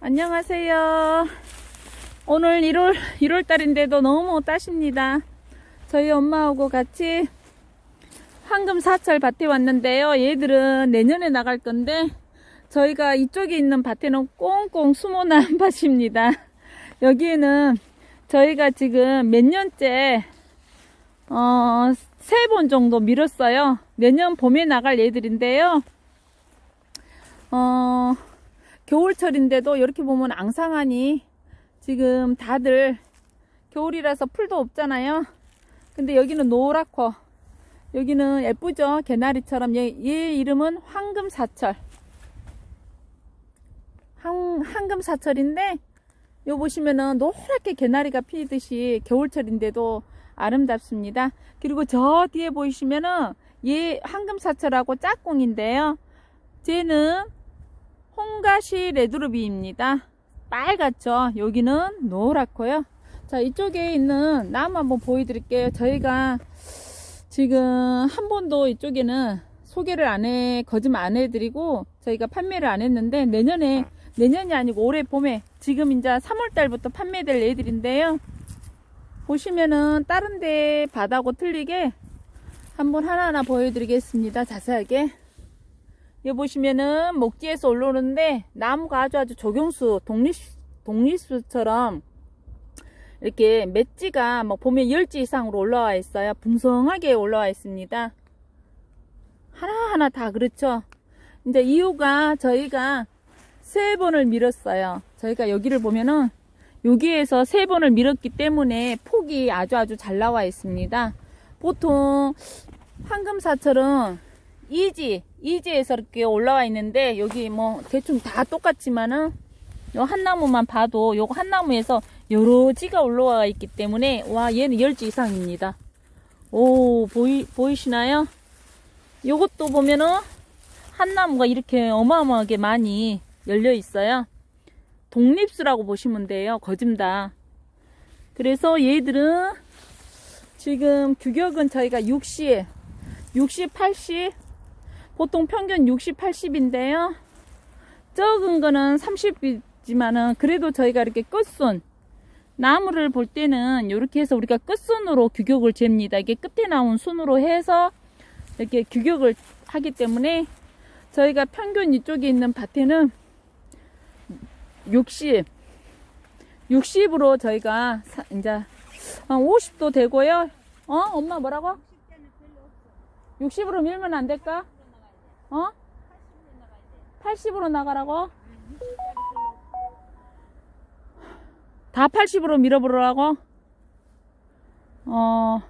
안녕하세요. 오늘 1월, 1월 달인데도 너무 따십니다. 저희 엄마하고 같이 황금 사철 밭에 왔는데요. 얘들은 내년에 나갈 건데 저희가 이쪽에 있는 밭에는 꽁꽁 숨어난 밭입니다. 여기에는 저희가 지금 몇 년째 어, 세 번 정도 밀었어요. 내년 봄에 나갈 얘들인데요. 어, 겨울철인데도 이렇게 보면 앙상하니 지금 다들 겨울이라서 풀도 없잖아요. 근데 여기는 노랗고 여기는 예쁘죠? 개나리처럼 얘, 얘 이름은 황금사철. 황, 황금사철인데 요 보시면은 노랗게 개나리가 피듯이 겨울철인데도 아름답습니다. 그리고 저 뒤에 보이시면은 얘 황금사철하고 짝꿍인데요. 쟤는 홍가시 레드루비입니다. 빨갛죠? 여기는 노랗고요. 자, 이쪽에 있는 나무 한번 보여드릴게요. 저희가 지금 한 번도 이쪽에는 소개를 안 해, 거짓말 안 해드리고 저희가 판매를 안 했는데 내년에, 내년이 아니고 올해 봄에 지금 이제 3월달부터 판매될 애들인데요. 보시면은 다른 데 바다고 틀리게 한번 하나하나 보여드리겠습니다. 자세하게. 여기 보시면은 목지에서 올라오는데 나무가 아주 아주 조경수 독립 독립수처럼 이렇게 맷지가 막 보면 10지 이상으로 올라와 있어요. 풍성하게 올라와 있습니다. 하나하나 다 그렇죠. 이제 이유가 저희가 세 번을 밀었어요. 저희가 여기를 보면은 여기에서 세 번을 밀었기 때문에 폭이 아주 아주 잘 나와 있습니다. 보통 황금사철은 이지, 이지에서 이렇게 올라와 있는데 여기 뭐 대충 다 똑같지만은 요 한 나무만 봐도 요거 한 나무에서 여러 지가 올라와 있기 때문에 와 얘는 10지 이상입니다. 오 보이 보이시나요? 요것도 보면은 한 나무가 이렇게 어마어마하게 많이 열려 있어요. 독립수라고 보시면 돼요. 거짐다. 그래서 얘들은 지금 규격은 저희가 60, 60, 80, 보통 평균 60, 80인데요. 적은 거는 30이지만은 그래도 저희가 이렇게 끝순 나무를 볼 때는 이렇게 해서 우리가 끝순으로 규격을 잽니다. 이게 끝에 나온 순으로 해서 이렇게 규격을 하기 때문에 저희가 평균 이쪽에 있는 밭에는 60, 60으로 저희가 사- 이제 한 50도 되고요. 어? 엄마 뭐라고? 60으로 밀면 안 될까? 어? 80으로 나가라고? 다 80으로 밀어보라고? 어,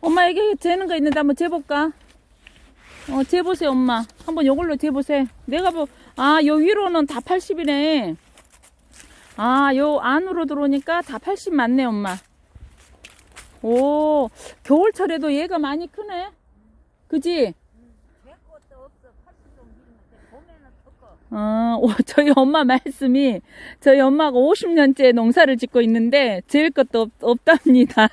엄마 여기 재는 거 있는데 한번 재볼까? 어, 재보세요, 엄마. 한번 요걸로 재보세요. 내가 뭐, 아, 요 위로는 다 80이네. 아, 요 안으로 들어오니까 다 80 맞네, 엄마. 오, 겨울철에도 얘가 많이 크네. 그지? 어, 오, 저희 엄마 말씀이 저희 엄마가 50년째 농사를 짓고 있는데 제일 것도 없, 없답니다.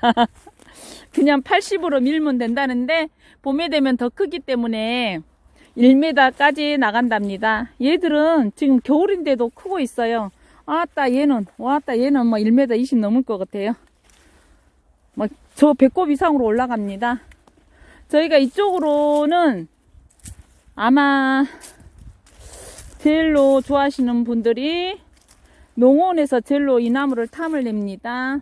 그냥 80으로 밀면 된다는데 봄에 되면 더 크기 때문에 1m까지 나간답니다. 얘들은 지금 겨울인데도 크고 있어요. 아따 얘는 와따 얘는 뭐 1m 20 넘을 것 같아요. 막 저 배꼽 이상으로 올라갑니다. 저희가 이쪽으로는 아마 젤로 좋아하시는 분들이 농원에서 젤로 이 나무를 탐을 냅니다.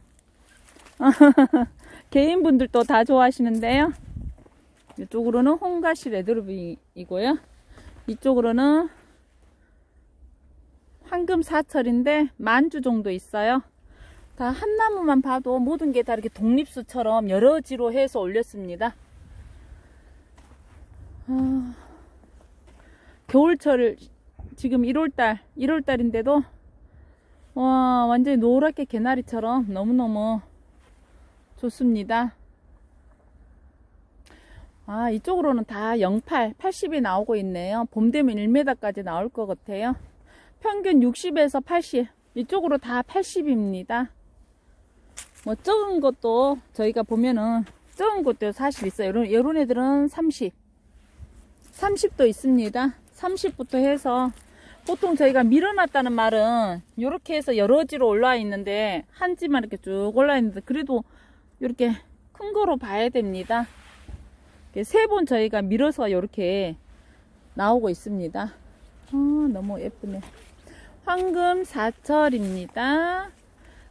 개인분들도 다 좋아하시는데요. 이쪽으로는 홍가시 레드루비이고요. 이쪽으로는 황금 사철인데 만주 정도 있어요. 다 한 나무만 봐도 모든 게 다 이렇게 독립수처럼 여러 지로 해서 올렸습니다. 아, 겨울철 지금 1월달 1월달인데도 와 완전히 노랗게 개나리처럼 너무너무 좋습니다. 아 이쪽으로는 다 08, 80이 나오고 있네요. 봄 되면 1m까지 나올 것 같아요. 평균 60에서 80 이쪽으로 다 80입니다. 뭐 적은 것도 저희가 보면은 적은 것도 사실 있어요. 이런, 이런 애들은 30 30도 있습니다. 30부터 해서 보통 저희가 밀어놨다는 말은 이렇게 해서 여러 지로 올라와 있는데 한 지만 이렇게 쭉 올라와 있는데 그래도 이렇게 큰 거로 봐야 됩니다. 세 번 저희가 밀어서 이렇게 나오고 있습니다. 아, 너무 예쁘네. 황금 사철입니다.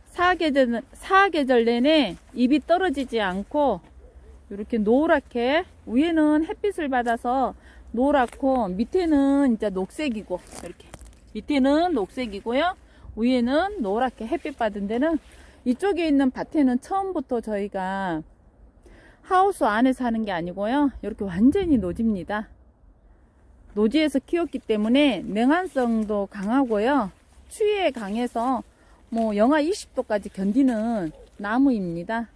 사계절, 사계절 내내 잎이 떨어지지 않고 이렇게 노랗게 위에는 햇빛을 받아서 노랗고 밑에는 이제 녹색이고 이렇게 밑에는 녹색이고요. 위에는 노랗게 햇빛 받은 데는 이쪽에 있는 밭에는 처음부터 저희가 하우스 안에서 하는 게 아니고요. 이렇게 완전히 노지입니다. 노지에서 키웠기 때문에 냉한성도 강하고요. 추위에 강해서 뭐 영하 20도까지 견디는 나무입니다.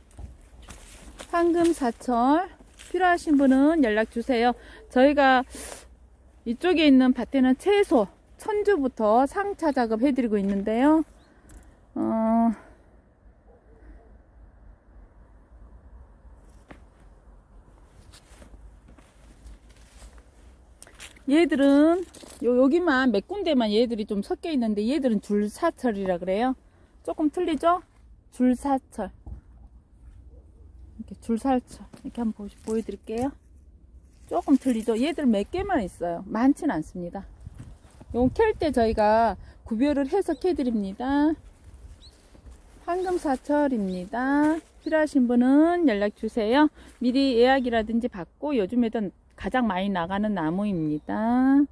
황금 사철 필요하신 분은 연락 주세요. 저희가 이쪽에 있는 밭에는 최소 천주부터 상차 작업 해드리고 있는데요. 어, 얘들은 요, 여기만 몇 군데만 얘들이 좀 섞여 있는데 얘들은 줄사철이라 그래요. 조금 틀리죠? 줄사철. 이렇게 줄사철. 이렇게 한번 보여드릴게요. 조금 틀리죠? 얘들 몇 개만 있어요. 많지는 않습니다. 요거 캘때 저희가 구별을 해서 캐드립니다. 황금사철입니다. 필요하신 분은 연락 주세요. 미리 예약이라든지 받고 요즘에도 가장 많이 나가는 나무입니다.